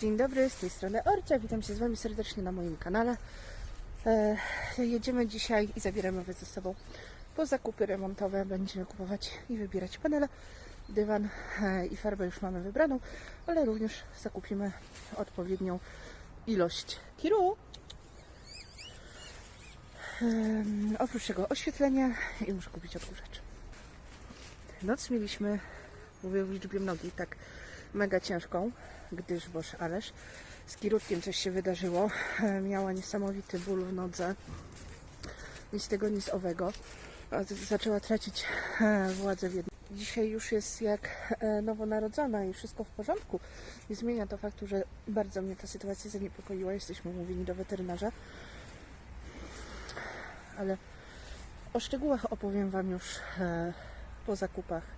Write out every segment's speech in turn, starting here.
Dzień dobry, z tej strony Orcia. Witam się z Wami serdecznie na moim kanale. E, jedziemy dzisiaj i zabieramy Was ze sobą po zakupy remontowe. Będziemy kupować i wybierać panele, dywan e, i farbę już mamy wybraną, ale również zakupimy odpowiednią ilość kiru. Em, oprócz tego oświetlenia i muszę kupić odkurzacz. Noc mieliśmy, mówię w liczbie mnogiej, tak mega ciężką, gdyż Boż Ależ z Kirutkiem coś się wydarzyło. E, Miała niesamowity ból w nodze. Nic tego, nic owego. Zaczęła tracić e, władzę w jednym. Dzisiaj już jest jak e, nowonarodzona i wszystko w porządku. Nie zmienia to faktu, że bardzo mnie ta sytuacja zaniepokoiła. Jesteśmy umówieni do weterynarza. Ale o szczegółach opowiem Wam już po zakupach.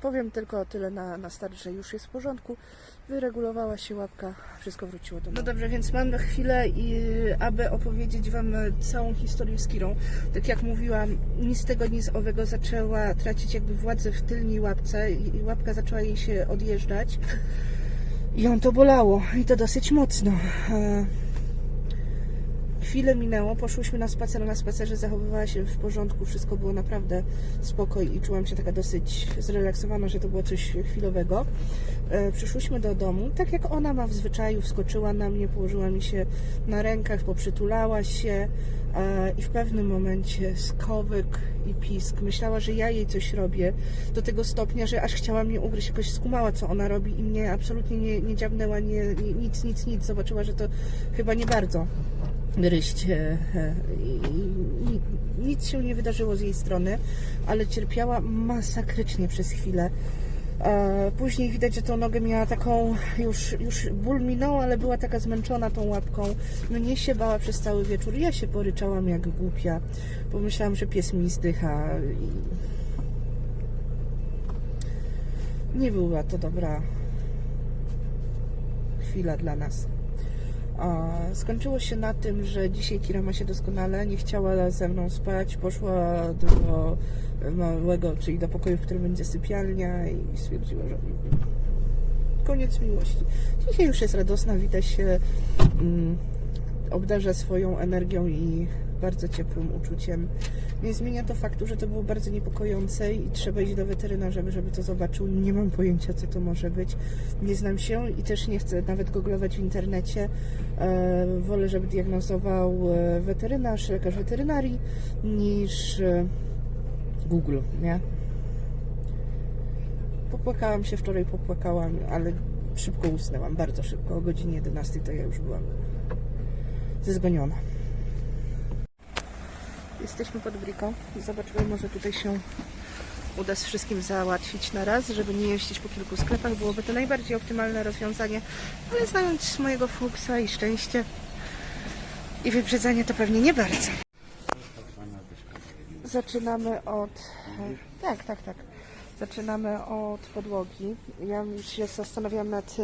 Powiem tylko tyle na, na start, że już jest w porządku. Wyregulowała się łapka, wszystko wróciło do normy. No dobrze, więc mam chwilę, i, aby opowiedzieć Wam całą historię z Kirą. Tak jak mówiłam, nic z tego, nic owego zaczęła tracić jakby władzę w tylnej łapce i łapka zaczęła jej się odjeżdżać. I ją to bolało i to dosyć mocno. Chwilę minęło, poszłyśmy na spacer, na spacerze zachowywała się w porządku, wszystko było naprawdę spoko i czułam się taka dosyć zrelaksowana, że to było coś chwilowego. E, przyszłyśmy do domu, tak jak ona ma w zwyczaju, wskoczyła na mnie, położyła mi się na rękach, poprzytulała się e, i w pewnym momencie skowyk i pisk. Myślała, że ja jej coś robię do tego stopnia, że aż chciała mnie ugryźć, jakoś skumała, co ona robi i mnie absolutnie nie, nie dziabnęła, nie, nic, nic, nic. Zobaczyła, że to chyba nie bardzo gryźć. e, e, i- Nic się nie wydarzyło z jej strony, ale cierpiała masakrycznie przez chwilę. E, Później widać, że tą nogę miała taką, już, już ból minął, ale była taka zmęczona tą łapką. Mnie się bała przez cały wieczór. Ja się poryczałam jak głupia. Pomyślałam, że pies mi zdycha. Nie była to dobra chwila dla nas. Skończyło się na tym, że dzisiaj Kira ma się doskonale, nie chciała ze mną spać, poszła do małego, czyli do pokoju, w którym będzie sypialnia i stwierdziła, że koniec miłości. Dzisiaj już jest radosna, wita się, mm, obdarza swoją energią i bardzo ciepłym uczuciem. Nie zmienia to faktu, że to było bardzo niepokojące i trzeba iść do weterynarza, żeby to zobaczył. Nie mam pojęcia, co to może być. Nie znam się i też nie chcę nawet googlować w internecie. E, wolę, żeby diagnozował e, weterynarz, lekarz weterynarii, niż e, Google, nie? Popłakałam się wczoraj, popłakałam, ale szybko usnęłam, bardzo szybko. O godzinie 11 to ja już byłam zezgoniona. Jesteśmy pod briką. Zobaczymy, może tutaj się uda z wszystkim załatwić na raz, żeby nie jeździć po kilku sklepach. Byłoby to najbardziej optymalne rozwiązanie, ale znając mojego fuksa i szczęście i wyprzedzanie, to pewnie nie bardzo. Zaczynamy od... Tak, tak, tak. Zaczynamy od podłogi. Ja już się zastanawiałam nad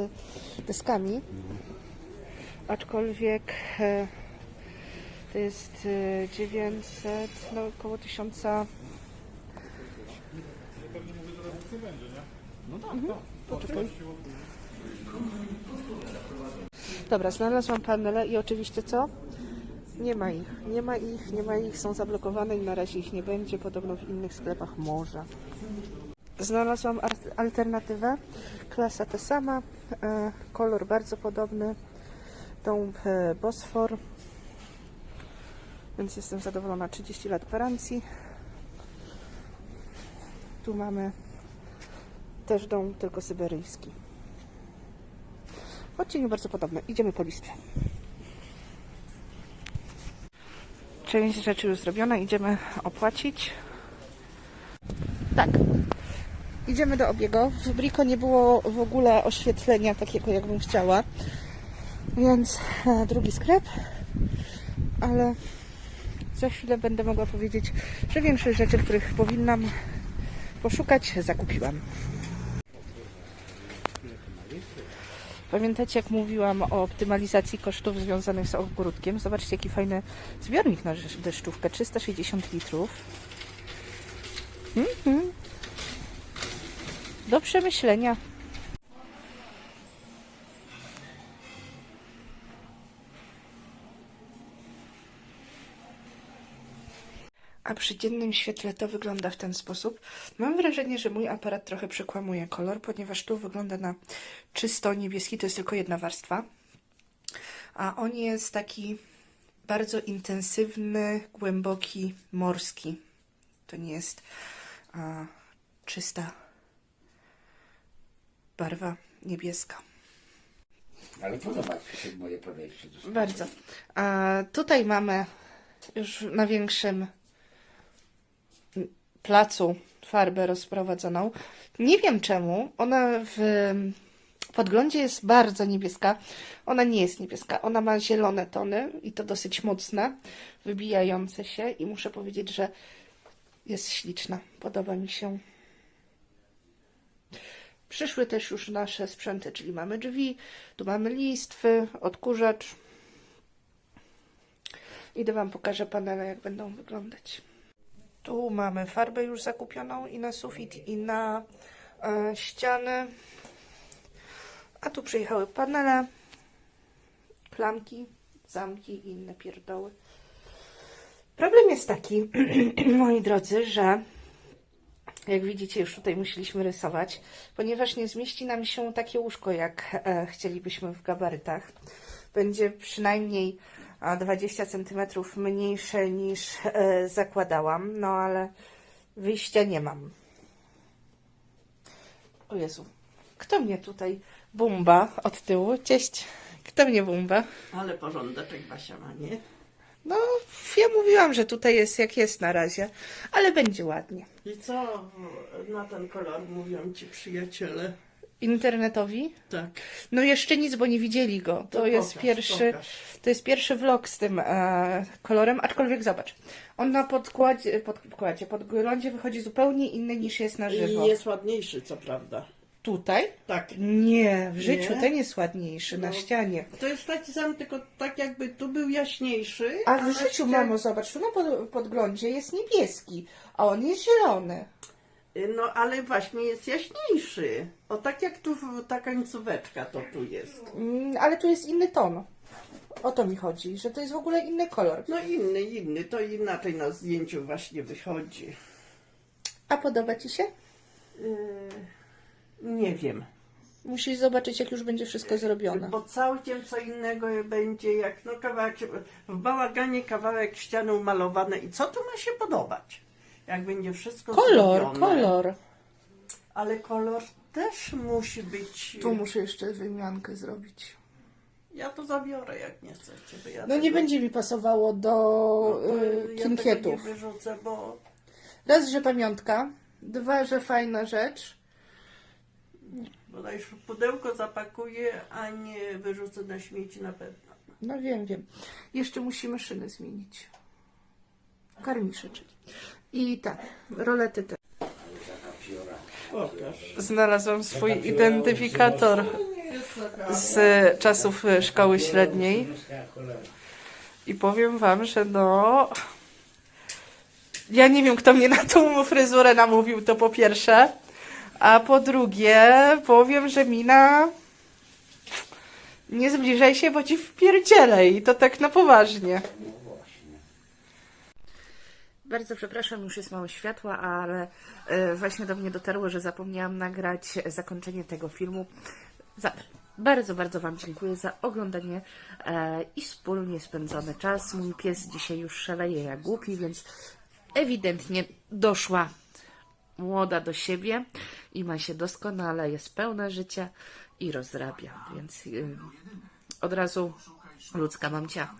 deskami, aczkolwiek e, to jest e, 900, no około 1000. Mhm. Poczekaj. Dobra, znalazłam panele i oczywiście co? Nie ma ich, nie ma ich, nie ma ich, są zablokowane i na razie ich nie będzie, podobno w innych sklepach może. Znalazłam alternatywę, klasa ta sama, e, kolor bardzo podobny, dąb e, Bosfor, więc jestem zadowolona. 30 lat gwarancji. Tu mamy też dom, tylko syberyjski. W odcieniu bardzo podobne. Idziemy po listwę. Część rzeczy już zrobiona, idziemy opłacić. Tak. Idziemy do obiegu. W Brico nie było w ogóle oświetlenia takiego, jakbym chciała. Więc e, drugi sklep. Ale za chwilę będę mogła powiedzieć, że większość rzeczy, których powinnam poszukać, zakupiłam. Pamiętacie, jak mówiłam o optymalizacji kosztów związanych z ogródkiem? Zobaczcie, jaki fajny zbiornik na desz- deszczówkę. 360 litrów. Mhm. Do przemyślenia. A przy dziennym świetle to wygląda w ten sposób. Mam wrażenie, że mój aparat trochę przekłamuje kolor, ponieważ tu wygląda na czysto niebieski, to jest tylko jedna warstwa. A on jest taki bardzo intensywny, głęboki, morski. To nie jest a, czysta barwa niebieska. Ale podoba ci się moje podejście. Bardzo. A tutaj mamy już na większym placu farbę rozprowadzoną. Nie wiem czemu. Ona w podglądzie jest bardzo niebieska. Ona nie jest niebieska. Ona ma zielone tony i to dosyć mocne, wybijające się i muszę powiedzieć, że jest śliczna. Podoba mi się. Przyszły też już nasze sprzęty, czyli mamy drzwi, tu mamy listwy, odkurzacz. Idę Wam pokażę panele, jak będą wyglądać. Tu mamy farbę już zakupioną i na sufit, i na e, ściany. A tu przyjechały panele, klamki, zamki i inne pierdoły. Problem jest taki, moi drodzy, że jak widzicie, już tutaj musieliśmy rysować, ponieważ nie zmieści nam się takie łóżko, jak e, chcielibyśmy w gabarytach. Będzie przynajmniej 20 cm mniejsze niż e, zakładałam, no ale wyjścia nie mam. O Jezu, kto mnie tutaj bumba od tyłu? Cześć, kto mnie bumba? Ale porządeczek Basia ma, nie? No, ja mówiłam, że tutaj jest jak jest na razie, ale będzie ładnie. I co na ten kolor mówią ci przyjaciele? Internetowi? Tak. No jeszcze nic, bo nie widzieli go. To, To jest pokaż, pierwszy, pokaż. to jest pierwszy vlog z tym e, kolorem, aczkolwiek zobacz. On na podkładzie, podkładzie, podglądzie wychodzi zupełnie inny niż jest na żywo. I jest ładniejszy, co prawda. Tutaj? Tak. Nie, w życiu Nie? ten jest ładniejszy na No. ścianie. To jest taki sam, tylko tak jakby tu był jaśniejszy. A w na życiu, ścianie- mamo, zobacz, tu na pod, podglądzie jest niebieski, a on jest zielony. No ale właśnie jest jaśniejszy. O tak jak tu ta końcóweczka to tu jest. Mm, ale tu jest inny ton. O to mi chodzi, że to jest w ogóle inny kolor. No inny, inny. To inaczej na zdjęciu właśnie wychodzi. A podoba Ci się? Yy, nie wiem. Musisz zobaczyć, jak już będzie wszystko zrobione. Bo całkiem co innego będzie, jak no kawałek, w bałaganie kawałek ściany umalowane i co tu ma się podobać? Jak będzie wszystko Kolor, zrobione. kolor. Ale kolor też musi być... Tu muszę jeszcze wymiankę zrobić. Ja to zabiorę, jak nie chcecie. Bo ja No nie tego- będzie mi pasowało do no to y, ja tego kinkietów. nie wyrzucę, bo Raz, że pamiątka. Dwa, że fajna rzecz. bodaj pudełko zapakuję, a nie wyrzucę na śmieci na pewno. No wiem, wiem. Jeszcze musimy szyny zmienić. Karnisze, czyli. I tak, rolety te. Pokaż. Znalazłam swój identyfikator z czasów szkoły średniej. I powiem wam, że no. Ja nie wiem, kto mnie na tą fryzurę namówił, to po pierwsze. A po drugie, powiem, że mina. Nie zbliżaj się, bo ci wpierdzielę i to tak na poważnie. Bardzo przepraszam, już jest mało światła, ale e, właśnie do mnie dotarło, że zapomniałam nagrać zakończenie tego filmu. Za, bardzo, bardzo Wam dziękuję za oglądanie e, i wspólnie spędzony czas. Mój pies dzisiaj już szaleje jak głupi, więc ewidentnie doszła młoda do siebie i ma się doskonale, jest pełna życia i rozrabia, więc y, od razu ludzka mamcia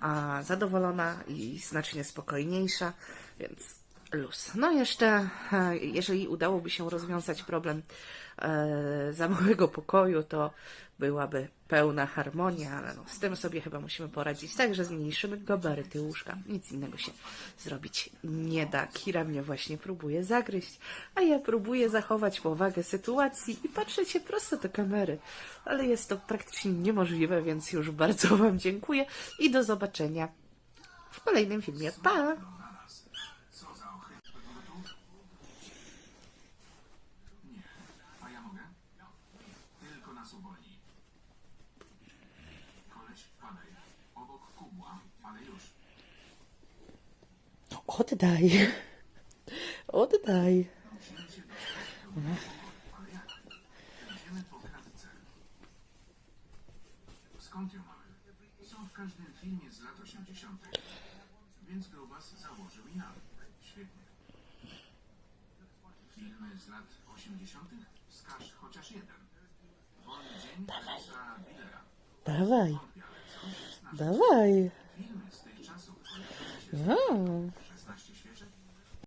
a zadowolona i znacznie spokojniejsza, więc luz. No jeszcze, e, jeżeli udałoby się rozwiązać problem e, za małego pokoju, to byłaby pełna harmonia, ale no, z tym sobie chyba musimy poradzić, także zmniejszymy gabaryty łóżka. Nic innego się zrobić nie da. Kira mnie właśnie próbuje zagryźć, a ja próbuję zachować powagę sytuacji i patrzeć się prosto do kamery. Ale jest to praktycznie niemożliwe, więc już bardzo Wam dziękuję i do zobaczenia w kolejnym filmie. Pa! Uwolni. Koleś, wpadaj. Obok kubła, ale już. O, Oddaj. Oddaj. Idziemy po kratce. Skąd ją mamy? Są w każdym filmie z lat 80. Więc Grubas założył i nam. Świetnie. Filmy z lat 80. Wskaż chociaż jeden. Dawaj. Dawaj. Dawaj. No.